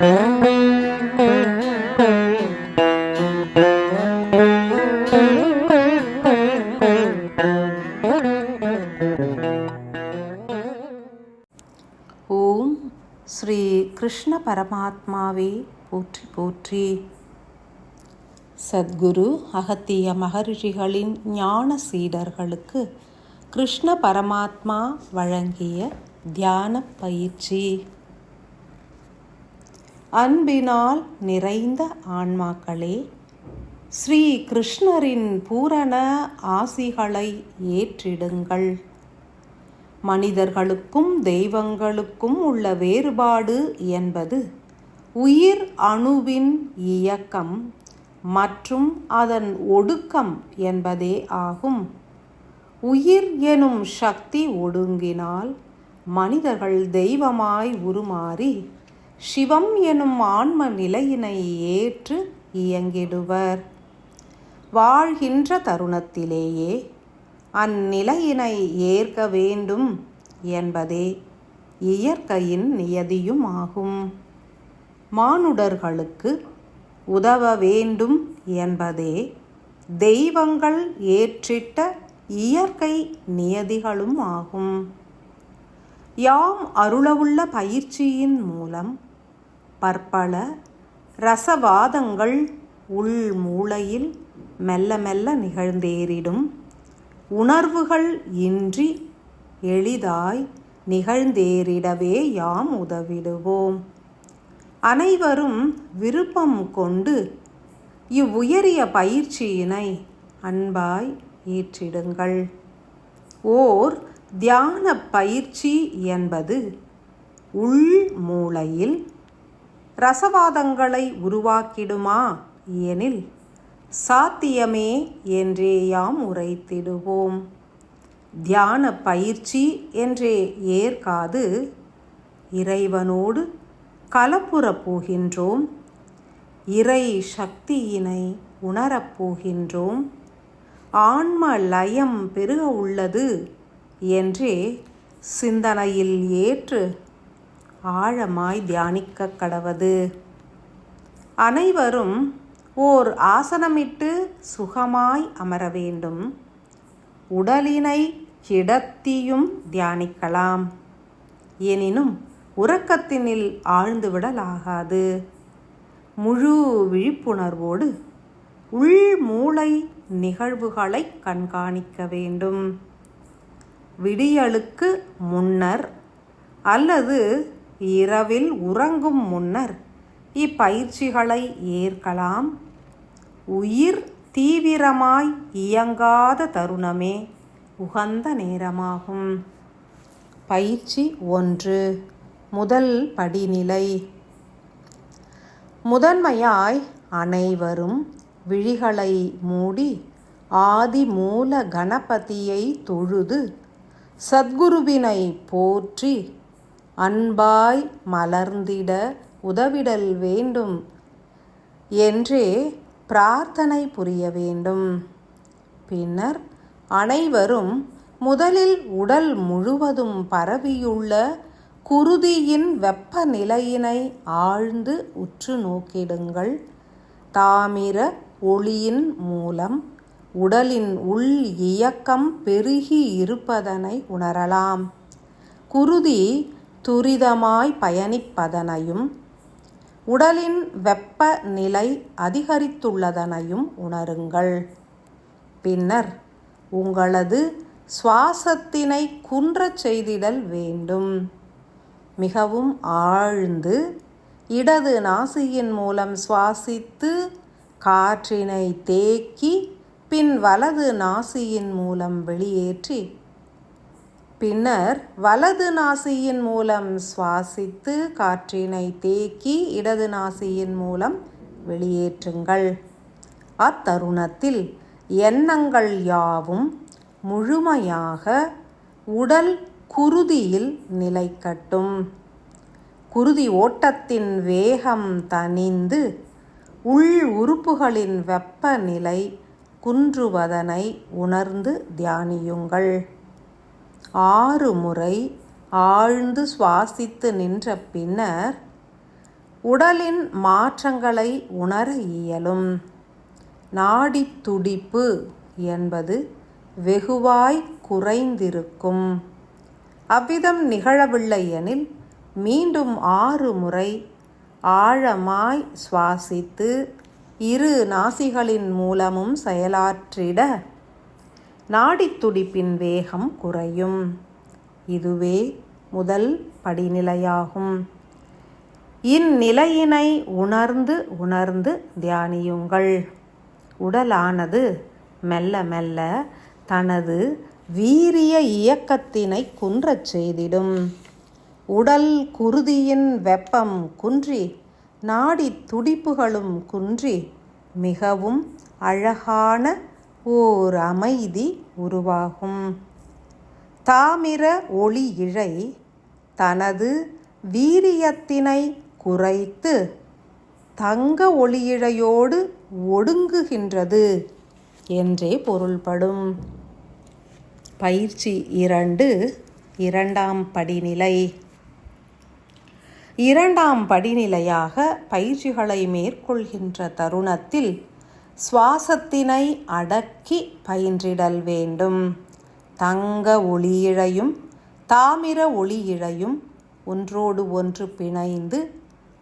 ஓம் ஸ்ரீ கிருஷ்ண பரமாத்மாவே போற்றி போற்றி. சத்குரு அகத்திய மகரிஷிகளின் ஞான சீடர்களுக்கு கிருஷ்ண பரமாத்மா வழங்கிய தியான பயிற்சி. அன்பினால் நிறைந்த ஆன்மாக்களே ஸ்ரீ கிருஷ்ணரின் பூரண ஆசிகளை ஏற்றிடுங்கள். மனிதர்களுக்கும் தெய்வங்களுக்கும் உள்ள வேறுபாடு என்பது உயிர் அணுவின் இயக்கம் மற்றும் அதன் ஒடுக்கம் என்பதே ஆகும். உயிர் எனும் சக்தி ஒடுங்கினால் மனிதர்கள் தெய்வமாய் உருமாறி சிவம் எனும் ஆன்ம நிலையினை ஏற்று இயங்கிடுவர். வாழ்கின்ற தருணத்திலேயே அந்நிலையினை ஏற்க வேண்டும் என்பதே இயற்கையின் நியதியும் ஆகும் மானுடர்களுக்கு உதவ வேண்டும் என்பதே தெய்வங்கள் ஏற்றிட்ட இயற்கை நியதிகளும் ஆகும் யாம் அருளவுள்ள பயிற்சியின் மூலம் பற்பல ரசவாதங்கள் உள் மூளையில் மெல்ல மெல்ல நிகழ்ந்தேறிடும். உணர்வுகள் இன்றி எளிதாய் நிகழ்ந்தேறிடவே யாம் உதவிடுவோம். அனைவரும் விருப்பம் கொண்டு இவ்வுயரிய பயிற்சியினை அன்பாய் ஏற்றிடுங்கள் ஓர் தியான பயிற்சி என்பது உள் மூளையில் ரசவாதங்களை உருவாக்கிடுமா? எனில் சாத்தியமே என்றே யாம் உரைத்திடுவோம். தியான பயிற்சி என்றே ஏற்காது. இறைவனோடு கலப்புறப் போகின்றோம். இறை சக்தியினை உணரப் போகின்றோம். ஆன்ம லயம் பெருக உள்ளது என்றே சிந்தனையில் ஏற்று ஆழமாய் தியானிக்க கடவது. அனைவரும் ஓர் ஆசனமிட்டு சுகமாய் அமர வேண்டும். உடலினை கிடத்தியும் தியானிக்கலாம். எனினும் உறக்கத்தினில் ஆழ்ந்துவிடலாகாது. முழு விழிப்புணர்வோடு உள் மூளை நிகழ்வுகளை கண்காணிக்க வேண்டும். விடியலுக்கு முன்னர் அல்லது இரவில் உறங்கும் முன்னர் இப்பயிற்சிகளை ஏற்கலாம். உயிர் தீவிரமாய் இயங்காத தருணமே உகந்த நேரமாகும். பயிற்சி ஒன்று முதல் படிநிலை. முதன்மையாய் அனைவரும் விழிகளை மூடி ஆதி மூல கணபதியை தொழுது சத்குருவினை போற்றி அன்பாய் மலர்ந்திட உதவிடல் வேண்டும். என்றே பிரார்த்தனை புரிய வேண்டும். பின்னர் அனைவரும் முதலில் உடல் முழுவதும் பரவியுள்ள குருதியின் வெப்பநிலையினை ஆழ்ந்து உற்று நோக்கிடுங்கள். தாமிர ஒளியின் மூலம் உடலின் உள் இயக்கம் பெருகி இருப்பதனை உணரலாம். குருதி துரிதமாய் பயணிப்பதனையும் உடலின் வெப்பநிலை அதிகரித்துள்ளதனையும் உணருங்கள். பின்னர் உங்களது சுவாசத்தினை குன்றச் செய்திடல் வேண்டும். மிகவும் ஆழ்ந்து இடது நாசியின் மூலம் சுவாசித்து காற்றினை தேக்கி பின் வலது நாசியின் மூலம் வெளியேற்றி பின்னர் வலது நாசியின் மூலம் சுவாசித்து காற்றினை தேக்கி இடது நாசியின் மூலம் வெளியேற்றுங்கள். அத்தருணத்தில் எண்ணங்கள் யாவும் முழுமையாக உடல் குருதியில் நிலைக்கட்டும். குருதி ஓட்டத்தின் வேகம் தணிந்து உள் உறுப்புகளின் வெப்பநிலை குன்றுவதனை உணர்ந்து தியானியுங்கள். ஆறு முறை ஆழ்ந்து சுவாசித்து நின்ற பின்னர் உடலின் மாற்றங்களை உணர இயலும். நாடித் துடிப்பு என்பது வெகுவாய் குறைந்திருக்கும். அவ்விதம் நிகழவில்லை எனில் மீண்டும் ஆறு முறை ஆழமாய் சுவாசித்து இரு நாசிகளின் மூலமும் செயலாற்றிட நாடித்துடிப்பின் வேகம் குறையும். இதுவே முதல் படிநிலையாகும். இந்நிலையினை உணர்ந்து உணர்ந்து தியானியுங்கள். உடலானது மெல்ல மெல்ல தனது வீரிய இயக்கத்தினை குன்றச் செய்திடும். உடல் குருதியின் வெப்பம் குன்றி நாடித் துடிப்புகளும் குன்றி மிகவும் அழகான ஓர் அமைதி உருவாகும். தாமிர ஒளி இழை தனது வீரியத்தினை குறைத்து தங்க ஒளியிழையோடு ஒடுங்குகின்றது என்றே பொருள்படும். பயிற்சி இரண்டு இரண்டாம் படிநிலை. இரண்டாம் படிநிலையாக பயிற்சிகளை மேற்கொள்கின்ற தருணத்தில் சுவாசத்தினை அடக்கி பயின்றிடல் வேண்டும். தங்க ஒளியிழையும் தாமிர ஒளியிழையும் ஒன்றோடு ஒன்று பிணைந்து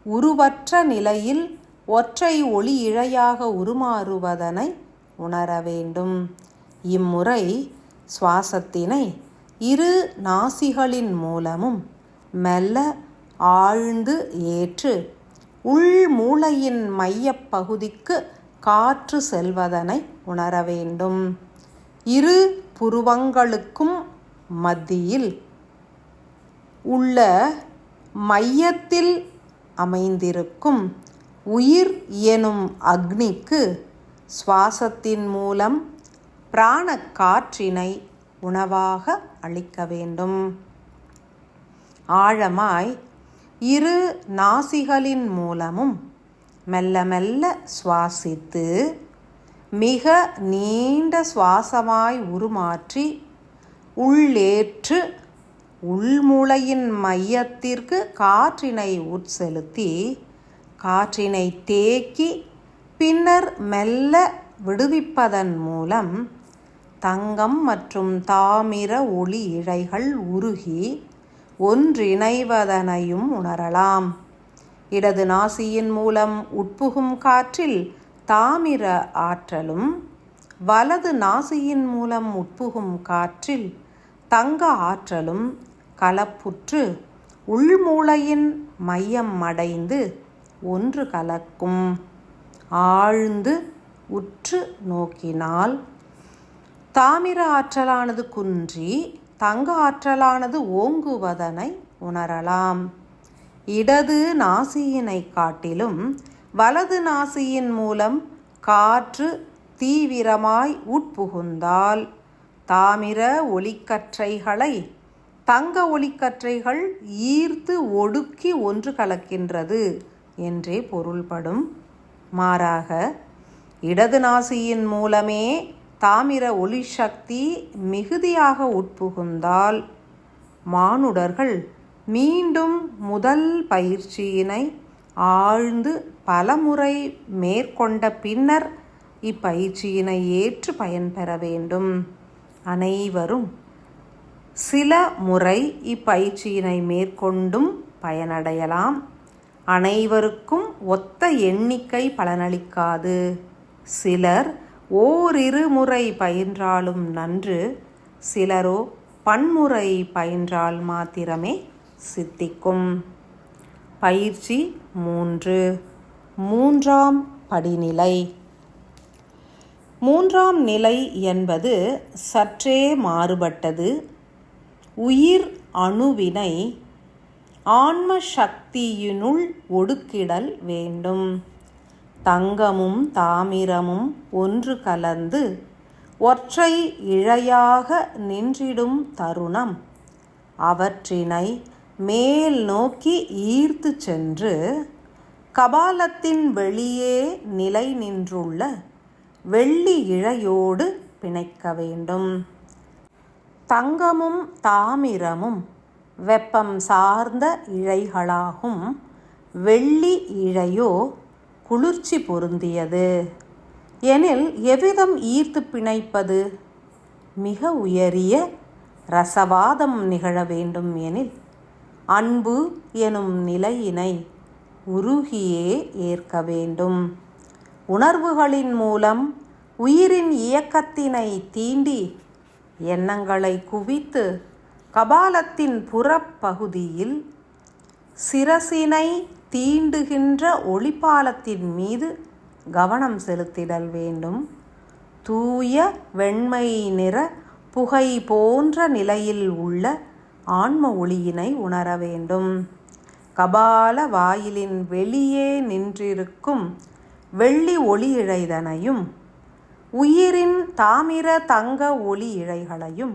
உருவற்ற நிலையில் ஒற்றை ஒளி இழையாக உருமாறுவதனை உணர வேண்டும். இம்முறை சுவாசத்தினை இரு நாசிகளின் மூலமும் மெல்ல ஆழ்ந்து ஏற்று உள் மூளையின் மையப்பகுதிக்கு காற்று செல்வதனை உணர வேண்டும். இரு புருவங்களுக்கும் மத்தியில் உள்ள மையத்தில் அமைந்திருக்கும் உயிர் எனும் அக்னிக்கு சுவாசத்தின் மூலம் பிராண காற்றினை உணவாக அளிக்க வேண்டும். ஆழமாய் இரு நாசிகளின் மூலமும் மெல்ல மெல்ல சுவாசித்து மிக நீண்ட சுவாசமாய் உருமாற்றி உள்ளேற்று உள்மூளையின் மையத்திற்கு காற்றினை உட்செலுத்தி காற்றினை தேக்கி பின்னர் மெல்ல விடுவிப்பதன் மூலம் தங்கம் மற்றும் தாமிர ஒளி இழைகள் உருகி ஒன்றிணைவதனையும் உணரலாம். இடது நாசியின் மூலம் உட்புகும் காற்றில் தாமிர ஆற்றலும் வலது நாசியின் மூலம் உட்புகும் காற்றில் தங்க ஆற்றலும் கலப்புற்று உள்மூளையின் மையம் அடைந்து ஒன்று கலக்கும். ஆழ்ந்து உற்று நோக்கினால் தாமிர ஆற்றலானது குன்றி தங்க ஆற்றலானது ஓங்குவதனை உணரலாம். இடது நாசியினை காட்டிலும் வலது நாசியின் மூலம் காற்று தீவிரமாய் உட்புகுந்தால் தாமிர ஒளிக்கற்றைகளை தங்க ஒளிக்கற்றைகள் ஈர்த்து ஒடுக்கி ஒன்று கலக்கின்றது என்றே பொருள்படும். மாறாக இடது நாசியின் மூலமே தாமிர ஒளி சக்தி மிகுதியாக உட்புகுந்தால் மானுடர்கள் மீண்டும் முதல் பயிற்சியினை ஆழ்ந்து பலமுறை மேற்கொண்ட பின்னர் இப்பயிற்சியினை ஏற்று பயன்பெற வேண்டும். அனைவரும் சில முறை இப்பயிற்சியினை மேற்கொண்டும் பயனடையலாம். அனைவருக்கும் ஒத்த எண்ணிக்கை பலனளிக்காது. சிலர் ஓரிரு முறை பயின்றாலும் நன்று சிலரோ பன்முறை பயின்றால் மாத்திரமே சித்திக்கும். பயிற்சி மூன்று. மூன்றாம் படிநிலை. மூன்றாம் நிலை என்பது சற்றே மாறுபட்டது. உயிர் அணுவினை ஆன்ம சக்தியினுள் ஒடுக்கிடல் வேண்டும். தங்கமும் தாமிரமும் ஒன்று கலந்து ஒற்றை இழையாக நின்றிடும் தருணம். அவற்றினை மேல் நோக்கி ஈர்த்து சென்று கபாலத்தின் வெளியே நிலை நின்றுள்ள வெள்ளி இழையோடு பிணைக்க வேண்டும். தங்கமும் தாமிரமும் வெப்பம் சார்ந்த இழைகளாகும். வெள்ளி இழையோ குளிர்ச்சி பொருந்தியது. எனில் எவ்விதம் ஈர்த்து பிணைப்பது? மிக உயரிய ரசவாதம் நிகழ வேண்டும் எனில் அன்பு எனும் நிலையினை உருகியே ஏற்க வேண்டும். உணர்வுகளின் மூலம் உயிரின் இயக்கத்தினை தீண்டி எண்ணங்களை குவித்து கபாலத்தின் புறப்பகுதியில் சிரசினை தீண்டுகின்ற ஒளிப்பாலத்தின் மீது கவனம் செலுத்திடல் வேண்டும். தூய வெண்மை நிற புகை போன்ற நிலையில் உள்ள ஆன்ம ஒளியினை உணர வேண்டும். கபால வாயிலின் வெளியே நின்றிருக்கும் வெள்ளி ஒளி இழைதனையும் உயிரின் தாமிர தங்க ஒளி இழைகளையும்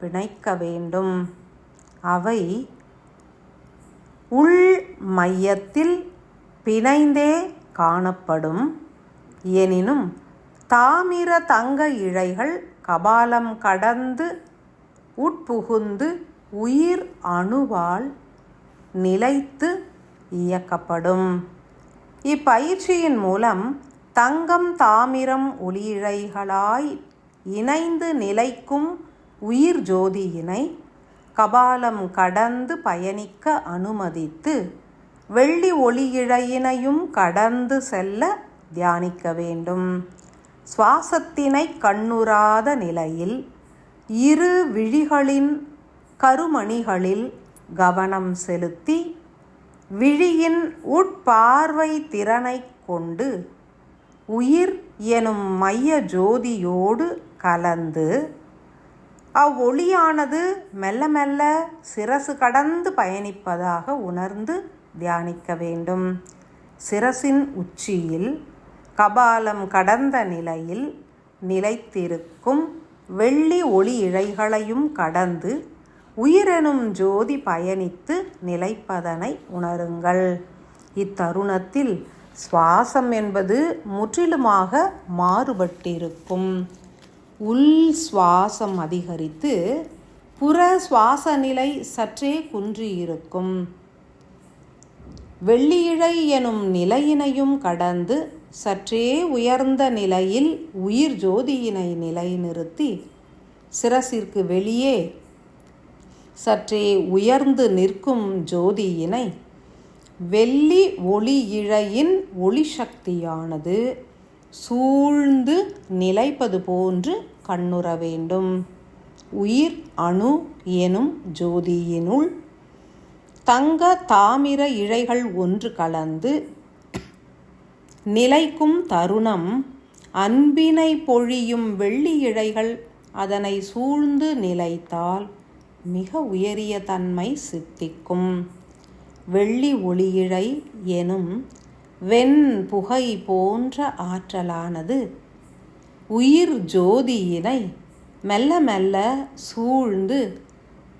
பிணைக்க வேண்டும். அவை உள் மையத்தில் பிணைந்தே காணப்படும். எனினும் தாமிர தங்க இழைகள் கபாலம் கடந்து உட்புகுந்து உயிர் அணுவால் நிலைத்து இயக்கப்படும். இப்பயிற்சியின் மூலம் தங்கம் தாமிரம் ஒளியிழைகளாய் இணைந்து நிலைக்கும் உயிர் ஜோதியினை கபாலம் கடந்து பயணிக்க அனுமதித்து வெள்ளி ஒளியிழையினையும் கடந்து செல்ல தியானிக்க வேண்டும். சுவாசத்தினை கண்ணுறாத நிலையில் இரு விழிகளின் கருமணிகளில் கவனம் செலுத்தி விழியின் உட்பார்வை திறனை கொண்டு உயிர் எனும் மைய ஜோதியோடு கலந்து அவ்வொளியானது மெல்ல மெல்ல சிரசு கடந்து பயணிப்பதாக உணர்ந்து தியானிக்க வேண்டும். சிரசின் உச்சியில் கபாலம் கடந்த நிலையில் நிலைத்திருக்கும் வெள்ளி ஒளி இழைகளையும் கடந்து உயிரெனும் ஜோதி பயணித்து நிலைப்பதனை உணருங்கள். இத்தருணத்தில் சுவாசம் என்பது முற்றிலுமாக மாறுபட்டிருக்கும். உள் சுவாசம் அதிகரித்து புற சுவாச நிலை சற்றே குன்றியிருக்கும். வெள்ளியிழை எனும் நிலையினையும் கடந்து சற்றே உயர்ந்த நிலையில் உயிர் ஜோதியினை நிலைநிறுத்தி சிரசிற்கு வெளியே சற்றே உயர்ந்து நிற்கும் ஜோதியினை வெள்ளி ஒளி இழையின் ஒளி சக்தியானது சூழ்ந்து நிலைப்பது போன்று கண்ணுற வேண்டும். உயிர் அணு எனும் ஜோதியினுள் தங்க தாமிர இழைகள் ஒன்று கலந்து நிலைக்கும் தருணம் அன்பினை பொழியும் வெள்ளி இழைகள் அதனை சூழ்ந்து நிலைத்தால் மிக உயரிய தன்மை சித்திக்கும். வெள்ளி ஒளியிழை எனும் வெண் புகை போன்ற ஆற்றலானது உயிர் ஜோதியினை மெல்ல மெல்ல சூழ்ந்து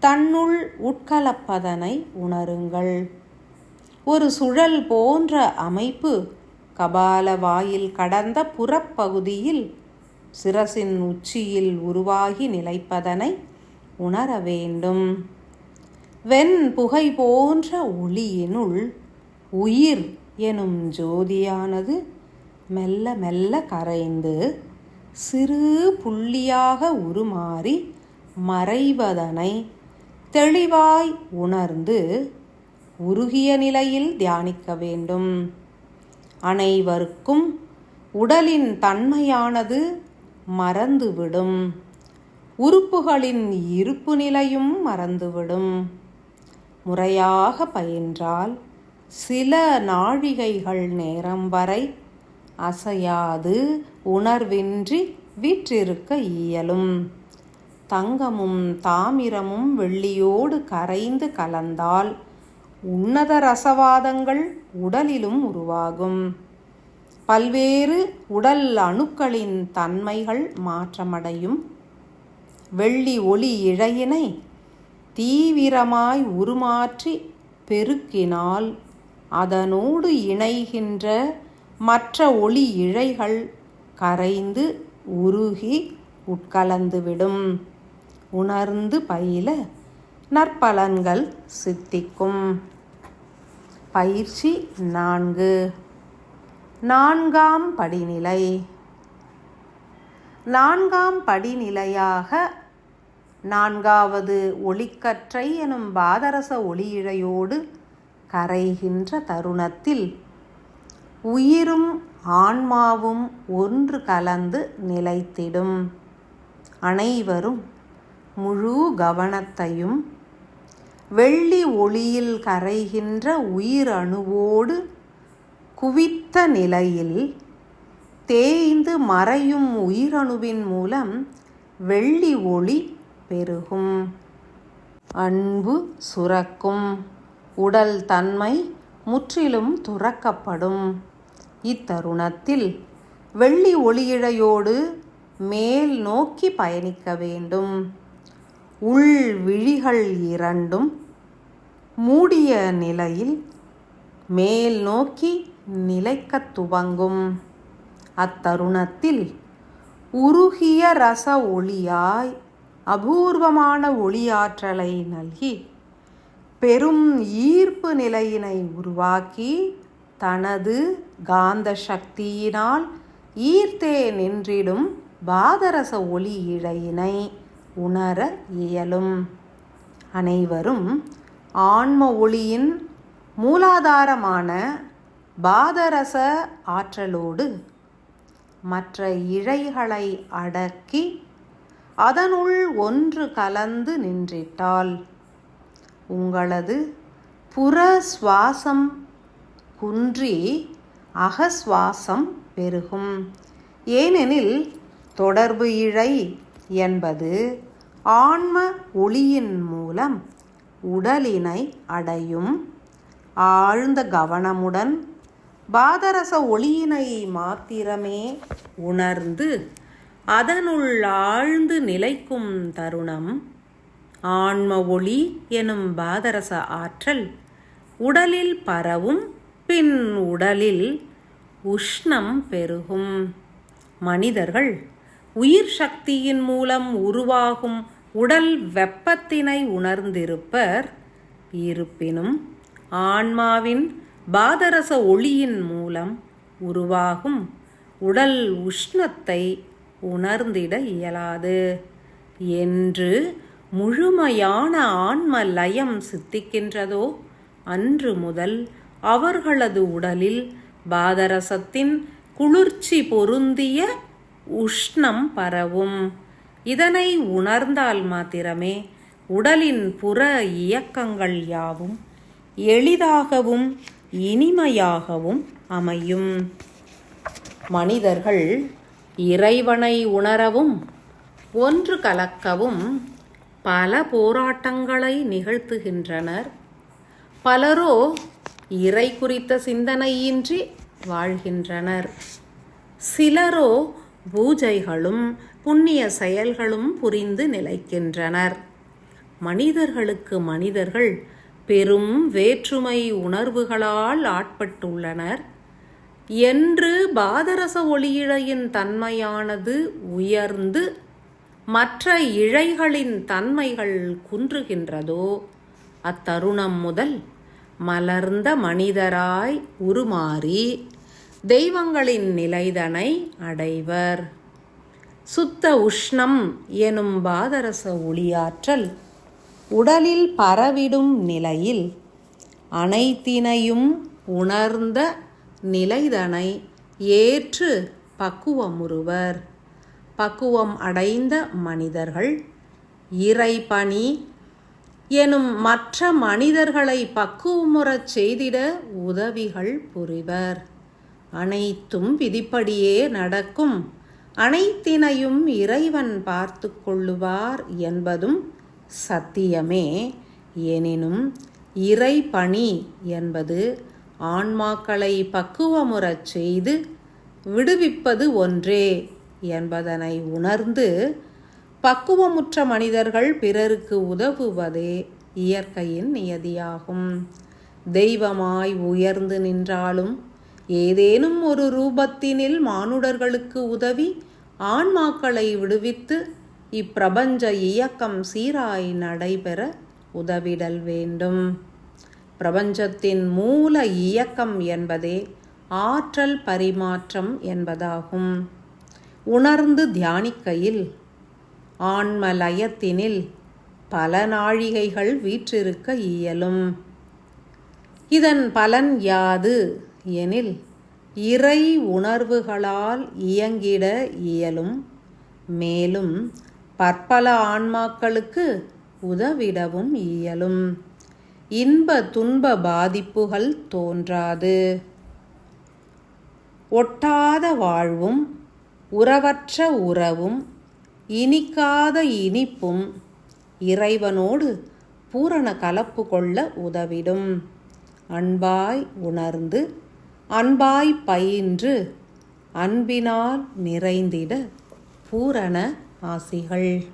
தன்னுள் உட்கலப்பதனை உணருங்கள். ஒரு சுழல் போன்ற அமைப்பு கபால வாயில் கடந்த புறப்பகுதியில் சிரசின் உச்சியில் உருவாகி நிலைப்பதனை உணர வேண்டும். வெண் புகை போன்ற ஒளியினுள் உயிர் எனும் ஜோதியானது மெல்ல மெல்ல கரைந்து சிறு புள்ளியாக உருமாறி மறைவதனை தெளிவாய் உணர்ந்து உருகிய நிலையில் தியானிக்க வேண்டும். அனைவருக்கும் உடலின் தன்மையானது மறந்துவிடும். உறுப்புகளின் இருப்பு நிலையும் மறந்துவிடும். முறையாக பயின்றால் சில நாழிகைகள் நேரம் வரை அசையாது உணர்வின்றி வீற்றிருக்க இயலும். தங்கமும் தாமிரமும் வெள்ளியோடு கரைந்து கலந்தால் உன்னத ரசவாதங்கள் உடலிலும் உருவாகும். பல்வேறு உடல் அணுக்களின் தன்மைகள் மாற்றமடையும். வெள்ளி ஒளி இழையினை தீவிரமாய் உருமாற்றி பெருக்கினால் அதனோடு இணைகின்ற மற்ற ஒளி இழைகள் கரைந்து உருகி உட்கலந்துவிடும். உணர்ந்து பயில நற்பலன்கள் சித்திக்கும். பயிற்சி நான்கு. நான்காம் படிநிலை. நான்காம் படிநிலையாக நான்காவது ஒளிக்கற்றை எனும் பாதரச ஒளியிழையோடு கரைகின்ற தருணத்தில் உயிரும் ஆன்மாவும் ஒன்று கலந்து நிலைத்திடும். அனைவரும் முழு கவனத்தையும் வெள்ளி ஒளியில் கரைகின்ற உயிர் அணுவோடு குவித்த நிலையில் தேய்ந்து மறையும் உயிரணுவின் மூலம் வெள்ளி ஒளி பெருகும். அன்பு சுரக்கும். உடல் தன்மை முற்றிலும் துறக்கப்படும். இத்தருணத்தில் வெள்ளி ஒளியிழையோடு மேல் நோக்கி பயணிக்க வேண்டும். உள் விழிகள் இரண்டும் மூடிய நிலையில் மேல் நோக்கி நிலைக்கத் துவங்கும். அத்தருணத்தில் உருகிய ரச ஒளியாய் அபூர்வமான ஒளியாற்றலை நல்கி பெரும் ஈர்ப்பு நிலையினை உருவாக்கி தனது காந்த சக்தியினால் ஈர்த்தே நின்றிடும் பாதரச ஒளி இழையினை உணர இயலும். அனைவரும் ஆன்ம ஒளியின் மூலாதாரமான பாதரச ஆற்றலோடு மற்ற இழைகளை அடக்கி அதனுள் ஒன்று கலந்து நின்றிட்டால் உங்களது புற சுவாசம் குன்றி அகசுவாசம் பெருகும். ஏனெனில் தொடர்பு இழை என்பது ஆன்ம ஒளியின் மூலம் உடலினை அடையும். ஆழ்ந்த கவனமுடன் பாதரச ஒளியினை மாத்திரமே உணர்ந்து அதனுள் ஆழ்ந்து நிலைக்கும் தருணம் ஆன்ம ஒளி எனும் பாதரச ஆற்றல் உடலில் பரவும் பின் உடலில் உஷ்ணம் பெருகும். மனிதர்கள் உயிர் சக்தியின் மூலம் உருவாகும் உடல் வெப்பத்தினை உணர்ந்திருப்பர். இருப்பினும் ஆன்மாவின் பாதரச ஒளியின் மூலம் உருவாகும் உடல் உஷ்ணத்தை உணர்ந்திட இயலாது. என்று முழுமையான ஆன்ம லயம் சித்திக்கின்றதோ? அன்று முதல் அவர்களது உடலில் பாதரசத்தின் குளிர்ச்சி பொருந்திய உஷ்ணம் பரவும். இதனை உணர்ந்தால் மாத்திரமே உடலின் புற இயக்கங்கள் யாவும் எளிதாகவும் இனிமையாகவும் அமையும். மனிதர்கள் இறைவனை உணரவும் ஒன்று கலக்கவும் பல போராட்டங்களை நிகழ்த்துகின்றனர். பலரோ இறை குறித்த சிந்தனையின்றி வாழ்கின்றனர். சிலரோ பூஜைகளும் புண்ணிய செயல்களும் புரிந்து நிலைக்கின்றனர். மனிதர்களுக்கு மனிதர்கள் பெரும் வேற்றுமை உணர்வுகளால் ஆட்பட்டுள்ளனர். என்று பாதரச ஒளியிழையின் தன்மையானது உயர்ந்து மற்ற இழைகளின் தன்மைகள் குன்றுகின்றதோ அத்தருணம் முதல் மலர்ந்த மனிதராய் உருமாறி தெய்வங்களின் நிலைதனை அடைவர். சுத்த உஷ்ணம் எனும் பாதரச ஒளியாற்றல் உடலில் பரவிடும் நிலையில் அனைத்தினையும் உணர்ந்த நிலைதனை ஏற்று பக்குவமுறுவர். பக்குவம் அடைந்த மனிதர்கள் இறைபணி எனும் மற்ற மனிதர்களை பக்குவமுறச் செய்திட உதவிகள் புரிவர். அனைத்தும் விதிப்படியே நடக்கும். அனைத்தினையும் இறைவன் பார்த்து கொள்ளுவார் என்பதும் சத்தியமே. எனினும் இறைபணி என்பது ஆன்மாக்களை பக்குவமுறச் செய்து விடுவிப்பது ஒன்றே என்பதனை உணர்ந்து பக்குவமுற்ற மனிதர்கள் பிறருக்கு உதவுவதே இயற்கையின் நியதியாகும். தெய்வமாய் உயர்ந்து நின்றாலும் ஏதேனும் ஒரு ரூபத்தினில் மானுடர்களுக்கு உதவி ஆன்மாக்களை விடுவித்து இப்பிரபஞ்ச இயக்கம் சீராய் நடைபெற உதவிடல் வேண்டும். பிரபஞ்சத்தின் மூல இயக்கம் என்பதே ஆற்றல் பரிமாற்றம் என்பதாகும். உணர்ந்து தியானிக்கையில் ஆன்மலயத்தினில் பல நாழிகைகள் வீற்றிருக்க இயலும். இதன் பலன் யாது எனில் இறை உணர்வுகளால் இயங்கிட இயலும். மேலும் பற்பல ஆன்மாக்களுக்கு உதவிடவும் இயலும். இன்ப துன்ப பாதிப்புகள் தோன்றாது. ஒட்டாத வாழ்வும் உறவற்ற உறவும் இனிக்காத இனிப்பும் இறைவனோடு பூரண கலப்பு கொள்ள உதவிடும். அன்பாய் உணர்ந்து அன்பாய் பயின்று அன்பினால் நிறைந்திட பூரண ஆசிகள்.